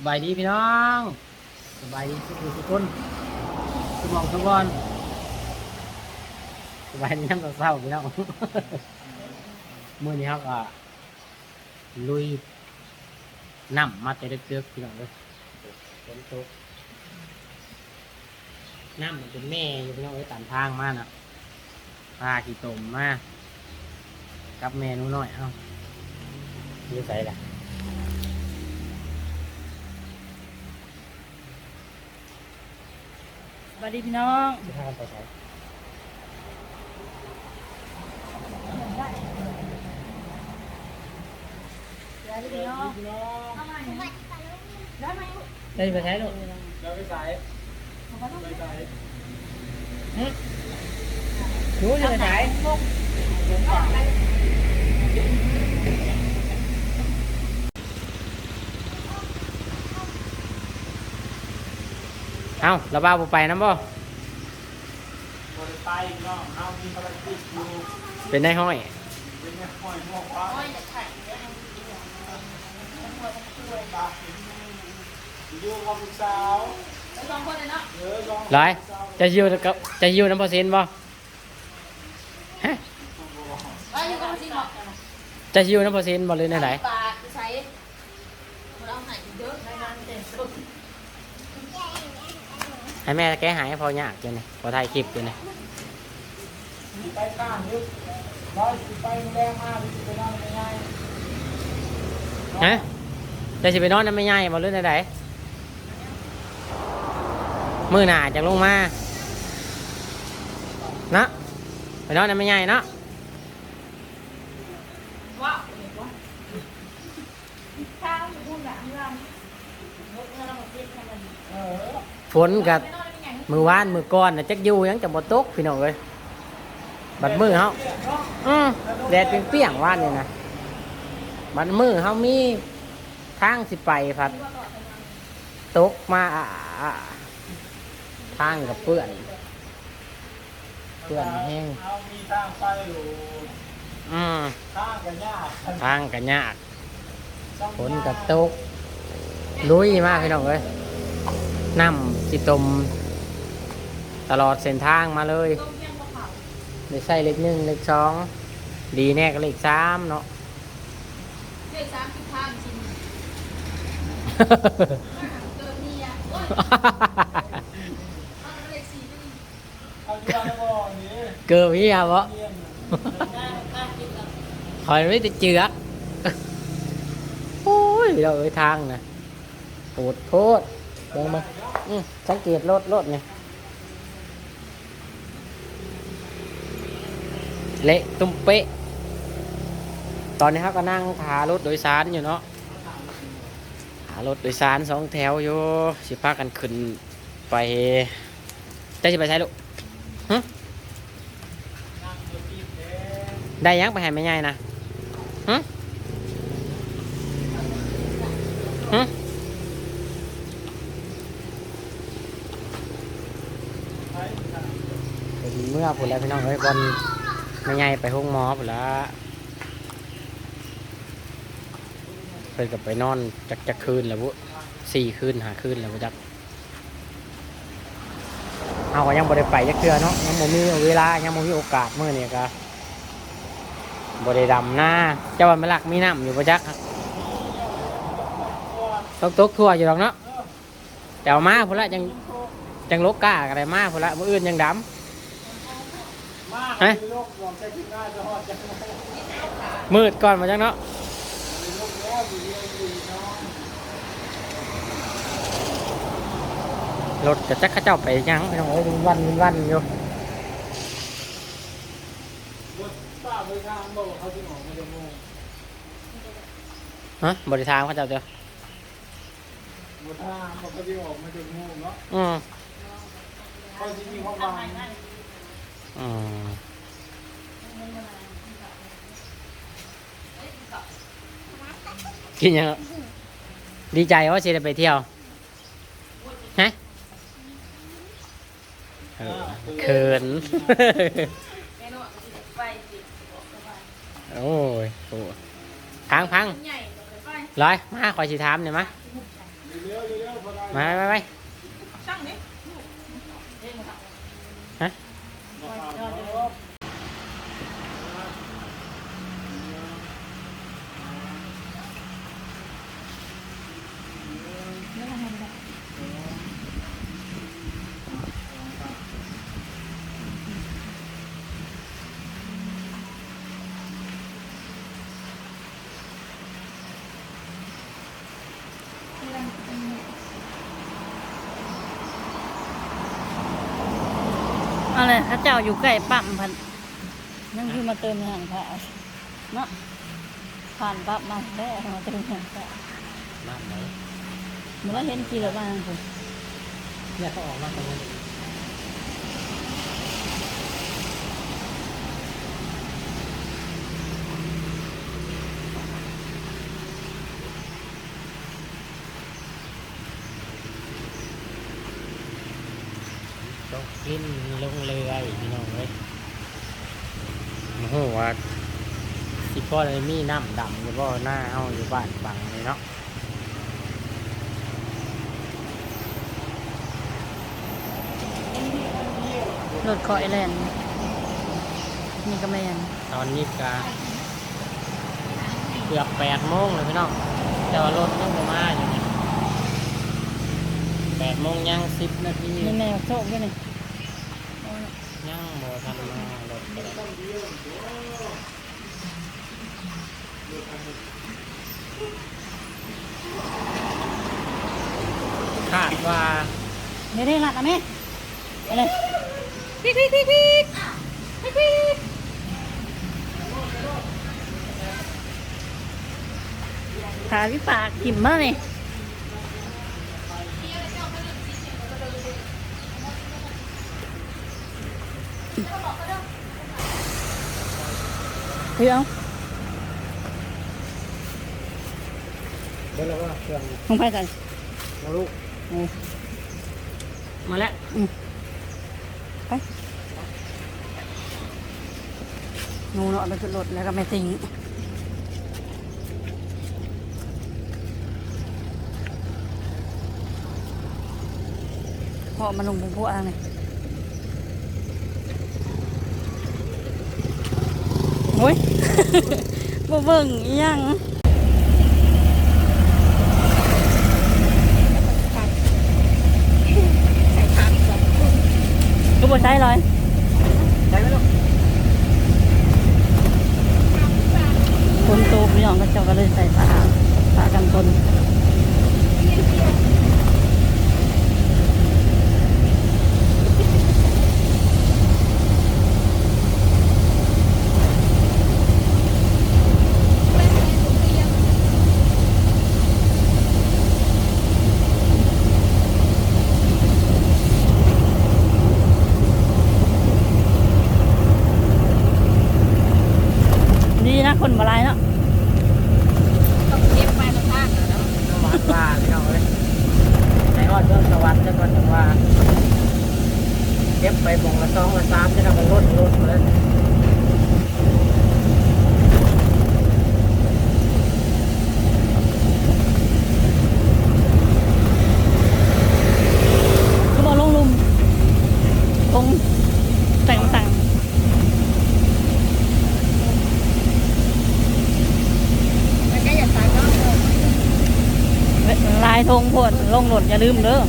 สบายดีพี่น้องสบายดีทุกคนทุกคนทุกมองทุกบอนสบายดีน้ำเศร้าพี่น้องมื้อนี้ครับก็ลุยน้ำมาแต่เด็กๆพี่น้องเลยฝนตกน้ำมันเป็นแม่อยู่พี่น้องเลยตามทางมาน่ะพาขี้ตมมากับแม่นูน้อยเอ้าอยืใส่ละ สวัสดีพี่น้องจะพานไปใช้ได้ไหมได้ไปใช้ลูกเราไปสายไปสายหนูจะไปใช้ เอาระบ้าบ่ไปน้ำบ่บริไปเนาะเอามีภารกิจอยู่เป็นได้ห้อย เป็นไงห้อยหมวกฟ้าอยู่กับลูกสาวสองคนเลยเนาะเออลองร้อยจะยิวกับจะยิวน้ำเปอร์เซ็นต์บ่ฮะว่าอยู่กับจริงเหรอจะยิวน้ำเปอร์เซ็นต์บ่เลยในไหน ปลาใช้เราหายเยอะในนั้นเต็มสุด ให้แม่แก้หายให้พอยากอยู่นี่พอถ่ายคลิปอยู่นี่สิไปข้างนึกร้อยสิไปแรงมากสิไปนั่งง่ายฮะจะสิไปนอนน้ำไม่ใหญ่บ่เลยในไหนมือหนาจากลงมาเนาะไปนอนน้ำไม่ใหญ่เนาะว้าวข้าวอยู่พุ่งหลังเรารถเราหมดที่ทำมันเออฝนกับไมือวานมือก้อนนะจักอยู่ยังจะบ่ตกพี่น้องเอ้ยบัดมือเฮาอืมแดดเปรี้ยงว่านนี่นะบัดมือเฮามีทางสิไปพัดตกมาทางกับเปื้อนเพื่อนแห้งอามีทางไปอยู่อืมทางกันยากทางก็ยากฝนก็ตกลุยมากพี่น้องเอ้ยน้ำสิตม ตลอดเส้นทางมาเลยต้มยำกระเพราได้ใส่เล็กหนึ่งเล็กสองดีแน่ก็เล็กสามเนาะเด็กสามสิบห้าจริงเกินนี่อะโอ้ยเอาเด็กสี่นี่เอาอยู่บ้านบ่นี่เกิดพี่ครับวะเรียนได้ได้กินแล้วคอยไม่ติดเจือกโอ้ยเราเอ้ยทางนะโหดโทษเดินมาอืมสังเกตรถรถเนี่ย เละตุ้มเป๊ะ ตอนนี้ครับก็นั่งหารถโดยสารอยู่เนาะหารถโดยสารสองแถวอยู่สิพากันขึ้นไปได้สิไปใช้ลูกหึได้ยังไปให้ไม่ง่ายนะหึหึเป็นเมื่อผุนแล้วพี่น้องเอ้ยบอล ไม่ง่ายไปห้องหมอผุนแล้วเพิ่นกับไปนอนจักจักคืนแล้วบุสี่คืนหาคืนแล้วบุจักเอาก็ยังบ่ได้ไปจักเทื่อเนาะยังบ่มีเวลายังบ่มีโอกาสมื้อนี้ก็บ่ได้ดำหน้าเจ้าวันมะลักมีน้ำอยู่บ่จักตกตกทั่วอยู่ดอกเนาะแต่เอามาพุ่นละจังจังลกก้าก็ได้มาพุ่นละมื้ออื่นยังดำ มากเลยโลกลองใช้ที่ง่ายจะฮอดจังเลยมืดก่อนบ่จักเนาะโลกแล้วอยู่เรียนอยู่เนาะรถก็จักเขาเจ้าไปยังพี่น้องเอ้ยเป็นวันเป็นวันอยู่บทป้าไปทางบอกเขาจะออกมาจะโมงฮะบริทางเขาเจ้าเด้อบทางบอกเขาจะออกมาจะโมงเนาะอืมเขาจะมีความหวัง อืมกินยังอะดีใจว่าสิได้ไปเที่ยว ฮะเออเขินเมนูอะก็จะไปสิโอ้ยโอ้พังพังใหญ่ก็ไปร้อยมาขอสิถามหน่อยมะเรื่อมาไปไป อะไรพระเจ้าอยู่ใกล้ปั๊มพันนั่นคือมาเติมหางพระเนาะผ่านปั๊บมาแล้วมาเติมหางพระน้ำไหนเมื่อเห็นกี่ละบ้างผมเนี่ยเขาออกมาตรงนี้ ต้องกินลงเรืออีกพี่น้องเลยโอ้โหว่าสิพ่อเลยมีน้ำดำอยู่บ่หน้าเอาอยู่บ้านบังเลยเนาะรถคอยแลนด์นี่ก็แมนตอนนี้ก็เกือบแปดโมงเลยพี่น้องแต่ว่ารถยังบ่มาอยู่นี่แปดโมงยังสิบนาทีนี่แมวโชคด้วยนี่ ยังบ่ทันมารถก็ได้ คาดว่าเดี๋ยวได้หลัดอะแม่อะไรปิ๊กปิ๊กปิ๊กปิ๊กปิ๊กปิ๊กขาพี่ปากกิ่มมากเลย เฮ้ยเอาเดี๋ยวเราก็เครื่องลงไปกันมาลูกโอ้มาแล้วอืมไปงูเนาะไปขึ้นรถแล้วก็ไม่ทิ้งเพราะมันลงพวกอะไร โอ้ยบ่เบิ่งอีหยังก็บ่ใช่เลยใช่ไหมลูกคนโตพี่น้องก็เจ้าก็เลยใส่ผ้าผ้ากันฝน คนมาลายเนาะ ต้องเก็บไปมาทางแล้ว สวัสดิ์ว่าพี่น้องเลยในฮอดเมืองสวรรค์จะก่อนจังว่าเก็บไปบ่งละสองละสามจะทำกันรถรถเลย ก็บอกลงลุมลงแต่งต่าง มันก็อย่าตายก็ ลายธงพวดลง หล่นอย่าลืมเด้อ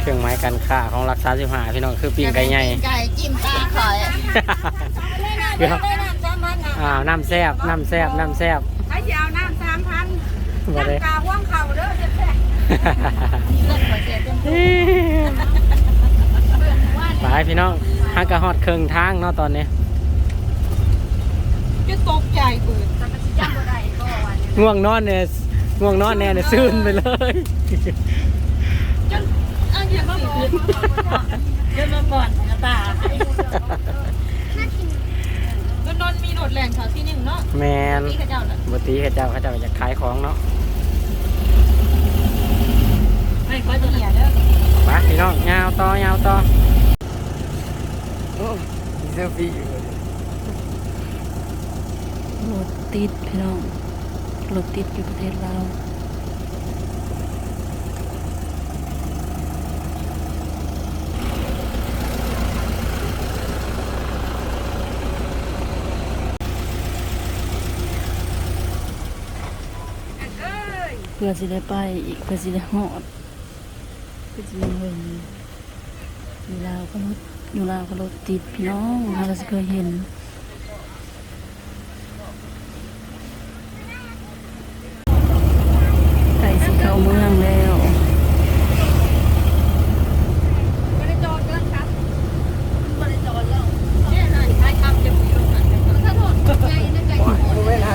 เครื่องไม้กันค่าของรักษาสิบห้าพี่น้องคือปิ้งไก่ใหญ่ไก่จิ้มตาข่อยเดี๋ยวได้น้ำสามพันนะอ้าวน้ำแซบน้ำแซบน้ำแซบใครจะเอาน้ำสามพันมาเลยกาว่างเข่าเด้อจะแท้ไปพี่น้องฮักกะฮอดเครื่องทางเนาะตอนนี้จะตกใจเบิดแต่มันจำบ่ได้ก็วันนี้ง่วงนอนเนี่ย ง่วงนอนแน่เนี่ยซื่นไปเลยอันนี้ก็บอกเดินมาก่อนกระตาก็นอนมีโดดแหล่งเขาที่หนึ่งเนาะแมนนี่เขาเจ้าน่ะบตีเขาเจ้าเขาเจ้าอยากขายของเนาะไม่ค่อยตัวเหี่ยเด้อไปพี่น้องยาวต่อยาวต่อโอ้เซลฟี่อยู่รถติดพี่น้อง รถติดอยู่ประเทศลาวเพื่อสิได้ไปอีกเพื่อสิได้หอดเพื่อสิได้เห็นอยู่ลาวก็รถอยู่ลาวก็รถติดพี่น้องเราก็สิเคยเห็นไก่สิเข้าเมืองแล้ว ไม่ได้จอดเด้อครับไม่ได้จอดแล้วเนี่ยน่ะใครทำจะมีลงมาถ้าโทษไก่นั่นไก่โหด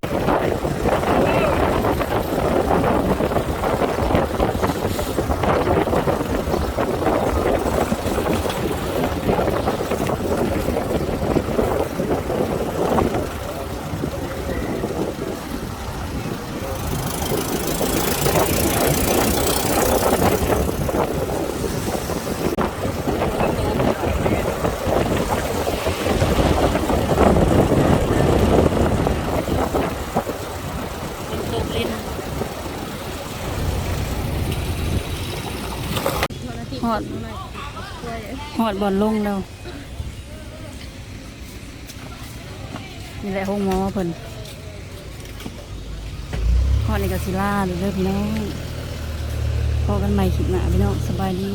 หอดหอดบอลลงแล้วนี่แหละห้องหมอเพิ่นหอดในกาซิล่าหรือเด้อพี่น้องพอกันใหม่คลิปหน้าพี่น้องสบายดี